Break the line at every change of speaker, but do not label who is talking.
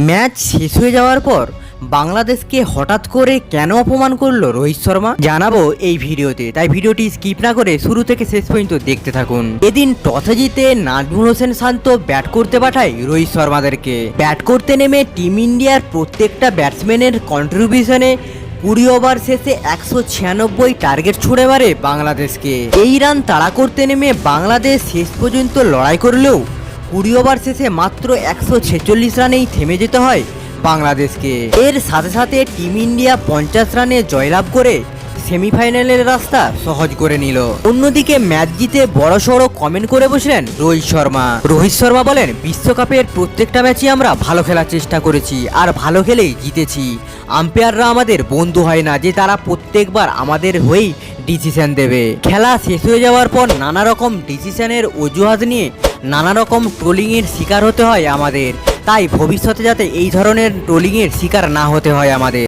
Match শেষ হয়ে যাওয়ার পর বাংলাদেশকে হঠাৎ করে কেন অপমান করল রোহিত শর্মা? জানাব এই ভিডিওতে। তাই ভিডিওটি স্কিপ না করে শুরু থেকে শেষ পর্যন্ত দেখতে থাকুন। এদিন টসে জিতে নাজমুল হোসেন শান্ত ব্যাট করতে পাঠায় রোহিত শর্মাদেরকে। ব্যাট করতে নেমে টিম ইন্ডিয়ার প্রত্যেকটা ব্যাটসম্যানের কন্ট্রিবিউশনে কুড়ি ওভার শেষে একশো ছিয়ানব্বই টার্গেট ছুড়ে মারে বাংলাদেশকে। এই রান তাড়া করতে নেমে বাংলাদেশ শেষ পর্যন্ত লড়াই করলেও কুড়ি ওভার শেষে মাত্র একশো ছেচল্লিশ রানেই থেমে যেতে হয় বাংলাদেশকে। এর সাথে সাথে টিম ইন্ডিয়া পঞ্চাশ রানে জয়লাভ করে সেমিফাইনালের রাস্তা সহজ করে নিল। অন্যদিকে ম্যাচ জিতে বড়সড় কমেন্ট করে বসলেন রোহিত শর্মা। রোহিত শর্মা বলেন, বিশ্বকাপের প্রত্যেকটা ম্যাচই আমরা ভালো খেলার চেষ্টা করেছি আর ভালো খেলেই জিতেছি। আম্পায়াররা আমাদের বন্ধু হয় না যে তারা প্রত্যেকবার আমাদের হয়েই ডিসিশন দেবে। খেলা শেষ হয়ে যাওয়ার পর নানা রকম ডিসিশনের অজুহাত নিয়ে নানা রকম ট্রোলিংয়ের শিকার হতে হয় আমাদের। তাই ভবিষ্যতে যাতে এই ধরনের ট্রোলিংয়ের শিকার না হতে হয় আমাদের।